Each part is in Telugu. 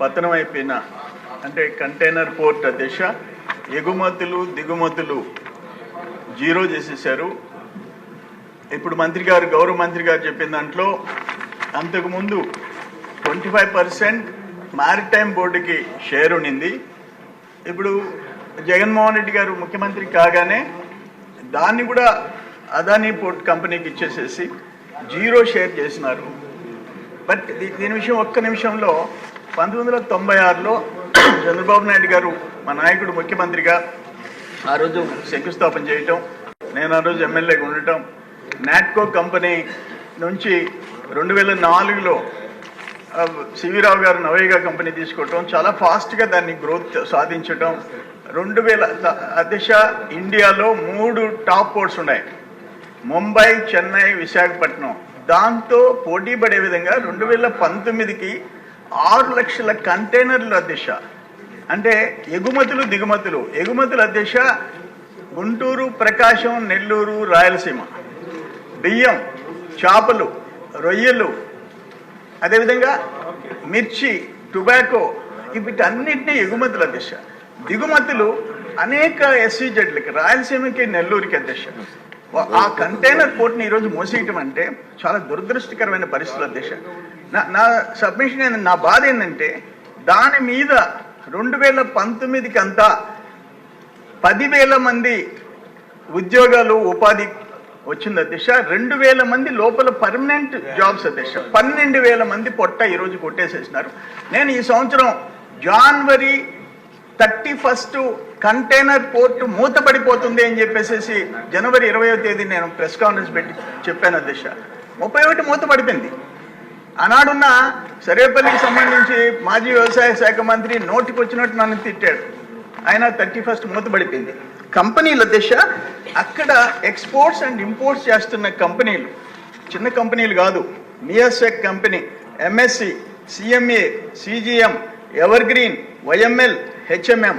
పతనం అయిపోయిన అంటే కంటైనర్ పోర్ట్ దిశ ఎగుమతులు దిగుమతులు జీరో చేసేసారు ఇప్పుడు మంత్రి గారు గౌరవ మంత్రి గారు చెప్పిన దాంట్లో అంతకుముందు ట్వంటీ ఫైవ్ పర్సెంట్ మారిటైమ్ బోర్డుకి షేర్ ఉండింది ఇప్పుడు జగన్మోహన్ రెడ్డి గారు ముఖ్యమంత్రి కాగానే దాన్ని కూడా అదానీ పోర్ట్ కంపెనీకి ఇచ్చేసేసి జీరో షేర్ చేసినారు. బట్ దీని విషయం ఒక్క నిమిషంలో పంతొమ్మిది వందల తొంభై ఆరులో చంద్రబాబు నాయుడు గారు మా నాయకుడు ముఖ్యమంత్రిగా ఆ రోజు శంకుస్థాపన చేయటం నేను ఆ రోజు ఎమ్మెల్యేగా ఉండటం నాట్కో కంపెనీ నుంచి రెండు వేల నాలుగులో సివిరావు గారు నవయ్య కంపెనీ తీసుకోవటం చాలా ఫాస్ట్గా దాన్ని గ్రోత్ సాధించటం రెండు వేల అదిశ ఇండియాలో మూడు టాప్ పోర్ట్స్ ఉన్నాయి. ముంబై చెన్నై విశాఖపట్నం. దాంతో పోటీ పడే విధంగా రెండు వేల పంతొమ్మిదికి ఆరు లక్షల కంటైనర్ల అధ్యక్ష అంటే ఎగుమతులు దిగుమతులు. ఎగుమతుల అధ్యక్ష గుంటూరు ప్రకాశం నెల్లూరు రాయలసీమ. బియ్యం చేపలు రొయ్యలు అదేవిధంగా మిర్చి టొబాకో వీటన్నింటినీ ఎగుమతుల దిశ. దిగుమతులు అనేక ఎస్సీజెడ్లకి రాయలసీమకి నెల్లూరుకి అధ్యక్ష ఆ కంటైనర్ పోర్ట్ని ఈరోజు మోసేయటం అంటే చాలా దురదృష్టకరమైన పరిస్థితుల దిశ. నా నా సబ్మిషన్ ఏంటి నా బాధ ఏంటంటే దాని మీద రెండు వేల పంతొమ్మిదికి అంతా పదివేల మంది ఉద్యోగాలు ఉపాధి వచ్చింది అధ్యక్ష. రెండు వేల మంది లోపల పర్మనెంట్ జాబ్స్ అధ్యక్ష. పన్నెండు వేల మంది పొట్ట ఈరోజు కొట్టేసేసినారు. నేను ఈ సంవత్సరం January thirty first container port మూతపడిపోతుంది అని చెప్పేసి జనవరి ఇరవయో తేదీ నేను ప్రెస్ కాన్ఫరెన్స్ పెట్టి చెప్పాను అధ్యక్ష. ముప్పై ఒకటి మూతపడిపోయింది. ఆనాడున్న సరేపల్లికి సంబంధించి మాజీ వ్యవసాయ శాఖ మంత్రి నోటికి వచ్చినట్టు నన్ను తిట్టాడు. ఆయన థర్టీ ఫస్ట్ మూతపడిపోయింది కంపెనీల దిశ అక్కడ ఎక్స్పోర్ట్స్ అండ్ ఇంపోర్ట్స్ చేస్తున్న కంపెనీలు. చిన్న కంపెనీలు కాదు మియాసెక్ company MSC CMA CGM Evergreen YML HMM.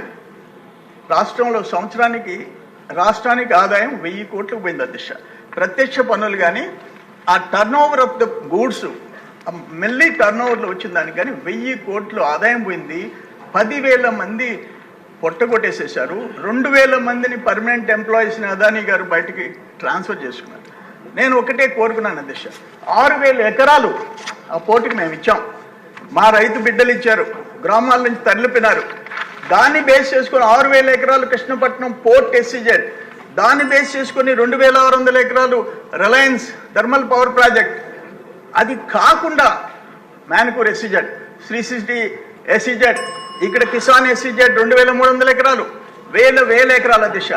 రాష్ట్రంలో సంవత్సరానికి రాష్ట్రానికి ఆదాయం వెయ్యి కోట్లకు పోయింది అధ్యక్ష ప్రత్యక్ష పన్నులు కానీ ఆ turn over of the goods మెల్లి టర్న్ ఓవర్లో వచ్చిన దాని కానీ వెయ్యి కోట్లు ఆదాయం పోయింది. పదివేల మంది పొట్టగొట్టేసేసారు రెండు వేల మందిని పర్మనెంట్ ఎంప్లాయీస్ని అదానీ గారు బయటికి ట్రాన్స్ఫర్ చేసుకున్నారు. నేను ఒకటే కోరుకున్నాను అధ్యక్ష. ఆరు వేల ఎకరాలు ఆ పోటీకి మేము ఇచ్చాం. మా రైతు బిడ్డలు ఇచ్చారు. గ్రామాల నుంచి తరలిపినారు దాన్ని బేస్ చేసుకొని ఆరు వేల ఎకరాలు కృష్ణపట్నం పోర్ట్ ఎస్సీజెడ్ దాన్ని బేస్ చేసుకొని రెండు వేల ఆరు వందల ఎకరాలు రిలయన్స్ థర్మల్ పవర్ ప్రాజెక్ట్ అది కాకుండా మ్యాన్కూర్ ఎస్సీజెడ్ శ్రీ సిటీ ఎస్సీజెడ్ ఇక్కడ కిసాన్ ఎస్సీజెడ్ రెండు వేల మూడు వందల ఎకరాలు వేల వేల ఎకరాల దిశ.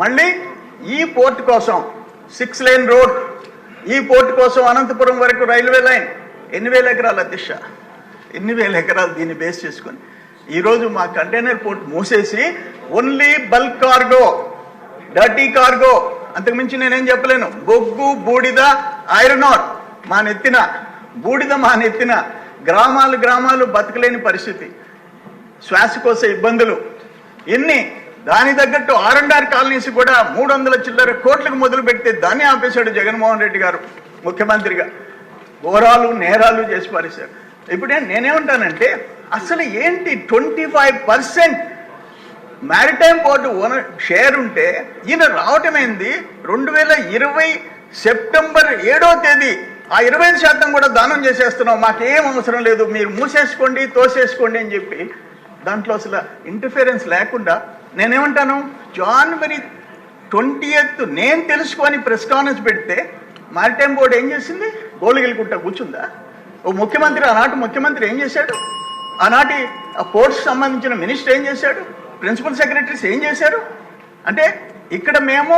మళ్ళీ ఈ పోర్ట్ కోసం సిక్స్ లైన్ రోడ్ ఈ పోర్ట్ కోసం అనంతపురం వరకు రైల్వే లైన్ ఎన్ని వేల ఎకరాల దిశ? ఎన్ని వేల ఎకరాలు దీన్ని బేస్ చేసుకొని? ఈరోజు మా కంటైనర్ పోర్ట్ మూసేసి only bulk cargo dirty cargo అంతకుమించి నేనేం చెప్పలేను. బొగ్గు బూడిద ఐరన్ ఆర్. మా నెత్తిన బూడిద మా నెత్తిన గ్రామాలు గ్రామాలు బతకలేని పరిస్థితి. శ్వాసకోశ ఇబ్బందులు. ఎన్ని దాని తగ్గట్టు ఆర్ అండ్ కాలనీస్ కూడా మూడు వందల చిల్లర కోట్లకు మొదలు పెడితే దాన్ని ఆపేశాడు జగన్మోహన్ రెడ్డి గారు ముఖ్యమంత్రిగా. ఘోరాలు నేరాలు చేసి పారేశారు. ఇప్పుడే నేనేమంటానంటే అసలు ఏంటి twenty five percent maritime board owner share ఉంటే ఈయన రావటమైంది రెండు వేల ఇరవై సెప్టెంబర్ ఏడో తేదీ ఆ ఇరవై ఐదు శాతం కూడా దానం చేసేస్తున్నాం మాకేం అవసరం లేదు మీరు మూసేసుకోండి తోసేసుకోండి అని చెప్పి. దాంట్లో అసలు ఇంటర్ఫిరెన్స్ లేకుండా నేనేమంటాను జనవరి ట్వంటీ ఎయిత్ నేను తెలుసుకొని ప్రెస్ కాన్ఫరెన్స్ పెడితే మారిటైమ్ బోర్డు ఏం చేసింది? గోళగిలికుంటా కూర్చుందా? ఓ ముఖ్యమంత్రి ఆనాటి ముఖ్యమంత్రి ఏం చేశాడు? ఆనాటి ఆ పోర్ట్స్ సంబంధించిన మినిస్టర్ ఏం చేశాడు? ప్రిన్సిపల్ సెక్రటరీస్ ఏం చేశారు? అంటే ఇక్కడ మేము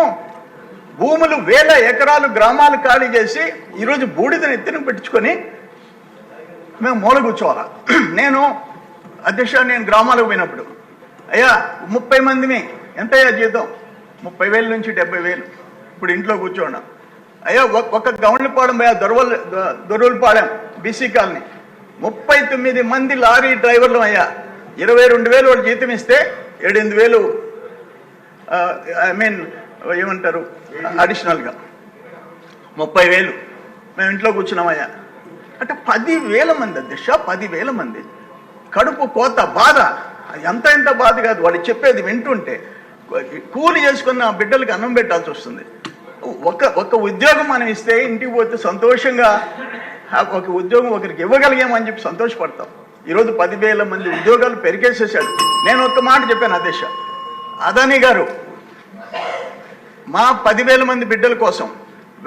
భూములు వేల ఎకరాలు గ్రామాలు ఖాళీ చేసి ఈరోజు బూడిదని ఎత్తున పెట్టుకొని మేము మూల కూర్చోవాలా? నేను అధ్యక్ష నేను గ్రామాలకు పోయినప్పుడు అయ్యా ముప్పై మందిని ఎంతయ్యా జీతం? ముప్పై వేల నుంచి డెబ్బై వేలు. ఇప్పుడు ఇంట్లో కూర్చోండి. అయ్యా ఒక- ఒక గౌండ్లపాలెం పోయా దొరవల్ దొరవలపాలెం బీసీ కాలనీ. ముప్పై తొమ్మిది మంది లారీ డ్రైవర్లు అయ్యా ఇరవై రెండు వేలు వాడు జీతం ఇస్తే ఏడెనిమిది వేలు ఐ మీన్ ఏమంటారు? అడిషనల్గా. ముప్పై వేలు. మేము ఇంట్లో కూర్చున్నామయ్యా. అంటే పదివేల మంది అధ్యక్ష పదివేల మంది. కడుపు కోత బాధ. ఎంత ఎంత బాధ కాదు. వాళ్ళు చెప్పేది వింటుంటే కూలి చేసుకున్న బిడ్డలకి అన్నం పెట్టాల్సి వస్తుంది. ఒక ఒక ఉద్యోగం మనం ఇస్తే ఇంటికి పోతే సంతోషంగా ఒక ఉద్యోగం ఒకరికి ఇవ్వగలిగామని చెప్పి సంతోషపడతాం. ఈరోజు పదివేల మంది ఉద్యోగాలు పెరిగేసేసాడు నేను ఒక్క మాట చెప్పాను అధ్యక్ష. అదని గారు మా పదివేల మంది బిడ్డల కోసం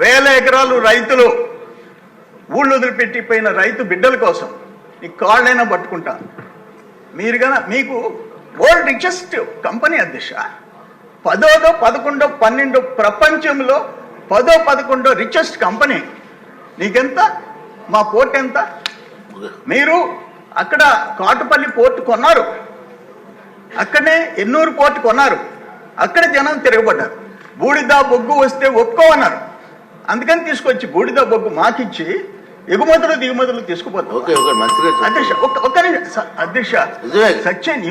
వేల ఎకరాలు రైతులు ఊళ్ళు వదిలిపెట్టిపోయిన రైతు బిడ్డల కోసం నీ కాళ్ళైనా పట్టుకుంటా. మీరు కదా మీకు వరల్డ్ రిచెస్ట్ కంపెనీ అధ్యక్ష. పదోదో పదకొండో పన్నెండో ప్రపంచంలో పదో పదకొండో రిచెస్ట్ కంపెనీ. నీకెంత? మా పోర్ట్ ఎంత? మీరు అక్కడ కాటుపల్లి పోర్ట్ కొన్నారు. అక్కడనే ఎన్నూరు పోర్ట్ కొన్నారు. అక్కడ జనం తిరగబడ్డారు. బూడిద బొగ్గు వస్తే ఒప్పుకోమన్నారు అందుకని తీసుకొచ్చి బూడిద బొగ్గు మాకిచ్చి ఎగుమతులు దిగుమతులు తీసుకుపోతాం. అధ్యక్ష ఒక్క నిమిషం అధ్యక్ష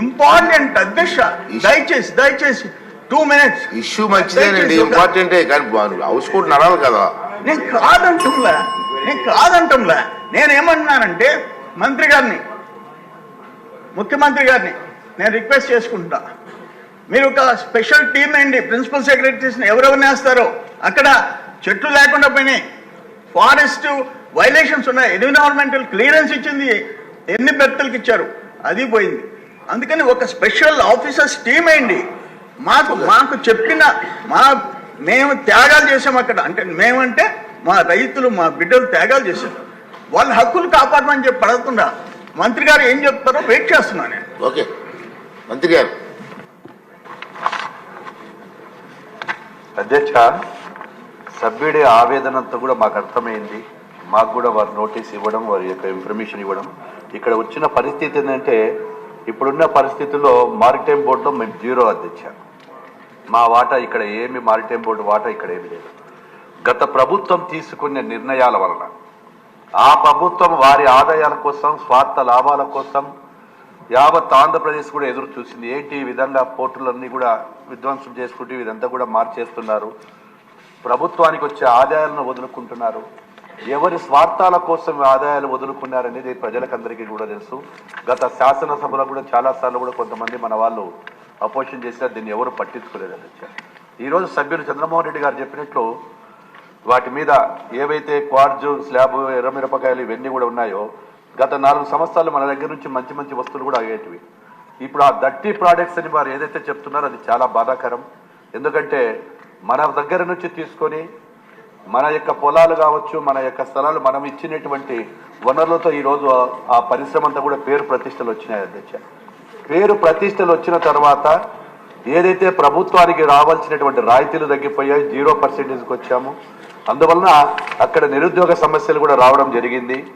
ఇంపార్టెంట్ అధ్యక్ష. దయచేసి దయచేసి టూ మినిట్స్ ఇష్యూ మంచిదేనండి ఇంపార్టెంటే కానీ హౌస్ కోర్టు నడాలి కదా. నేను కాదంటంలా నేను కాదంటంలా నేను ఏమంటున్నానంటే మంత్రి గారిని ముఖ్యమంత్రి గారిని నేను రిక్వెస్ట్ చేసుకుంటా. మీరు ఒక స్పెషల్ టీం అండి ప్రిన్సిపల్ సెక్రటరీస్ని ఎవరెవరిని వేస్తారో. అక్కడ చెట్లు లేకుండా పోయినాయి. ఫారెస్ట్ వైలేషన్స్ ఉన్నాయి. ఎన్విరాన్మెంటల్ క్లియరెన్స్ ఇచ్చింది. ఎన్ని బెర్తలకు ఇచ్చారు? అది పోయింది. అందుకని ఒక స్పెషల్ ఆఫీసర్స్ టీం అయింది మాకు మాకు చెప్పిన మా మేము త్యాగాలు చేసాం అక్కడ. అంటే మేమంటే మా రైతులు మా బిడ్డలు త్యాగాలు చేశారు. వాళ్ళ హక్కులు కాపాడమని చెప్పి పడకుండా మంత్రి గారు ఏం చెప్తారో వెయిట్ చేస్తున్నా నేను. ఓకే. మంత్రి గారు. అధ్యక్ష సభ్యుడి ఆవేదన అంతా కూడా మాకు అర్థమైంది. మాకు కూడా వారు నోటీస్ ఇవ్వడం వారి యొక్క ఇన్ఫర్మేషన్ ఇవ్వడం. ఇక్కడ వచ్చిన పరిస్థితి ఏంటంటే ఇప్పుడున్న పరిస్థితుల్లో మారిటైమ్ బోర్డులో మేము జీరో అధ్యక్ష. మా వాటా ఇక్కడ ఏమి మారిటైమ్ బోర్డు వాటా ఇక్కడ ఏమి లేదు. గత ప్రభుత్వం తీసుకునే నిర్ణయాల వలన ఆ ప్రభుత్వం వారి ఆదాయాల కోసం స్వార్థ లాభాల కోసం యావత్ ఆంధ్రప్రదేశ్ కూడా ఎదురు చూసింది. ఏంటి ఈ విధంగా పోర్టులన్నీ కూడా విధ్వంసం చేసుకుంటూ ఇదంతా కూడా మార్చేస్తున్నారు. ప్రభుత్వానికి వచ్చే ఆదాయాలను వదులుకుంటున్నారు. ఎవరి స్వార్థాల కోసం ఆదాయాలు వదులుకున్నారనేది ప్రజలకందరికీ కూడా తెలుసు. గత శాసనసభలో కూడా చాలా సార్లు కూడా కొంతమంది మన వాళ్ళు అపోజిషన్ చేశారు దీన్ని ఎవరు పట్టించుకోలేదని ఈరోజు సభ్యులు చంద్రమోహన్ రెడ్డి గారు చెప్పినట్లు వాటి మీద ఏవైతే క్వార్జు స్లాబ్ ఎర్రమిరపకాయలు ఇవన్నీ కూడా ఉన్నాయో గత నాలుగు సంవత్సరాలు మన దగ్గర నుంచి మంచి మంచి వస్తువులు కూడా అయ్యేటివి. ఇప్పుడు ఆ దట్టి ప్రోడక్ట్స్ అని వారు ఏదైతే చెప్తున్నారో అది చాలా బాధాకరం. ఎందుకంటే మన దగ్గర నుంచి తీసుకొని మన యొక్క పొలాలు కావచ్చు మన యొక్క స్థలాలు మనం ఇచ్చినటువంటి వనరులతో ఈరోజు ఆ- పరిశ్రమ అంతా కూడా పేరు ప్రతిష్టలు వచ్చినాయి అధ్యక్ష. పేరు ప్రతిష్టలు వచ్చిన తర్వాత ఏదైతే ప్రభుత్వానికి రావాల్సినటువంటి రాయితీలు తగ్గిపోయాయి జీరో పర్సెంటేజ్కి వచ్చాము. అందువలన అక్కడ నిరుద్యోగ సమస్యలు కూడా రావడం జరిగింది.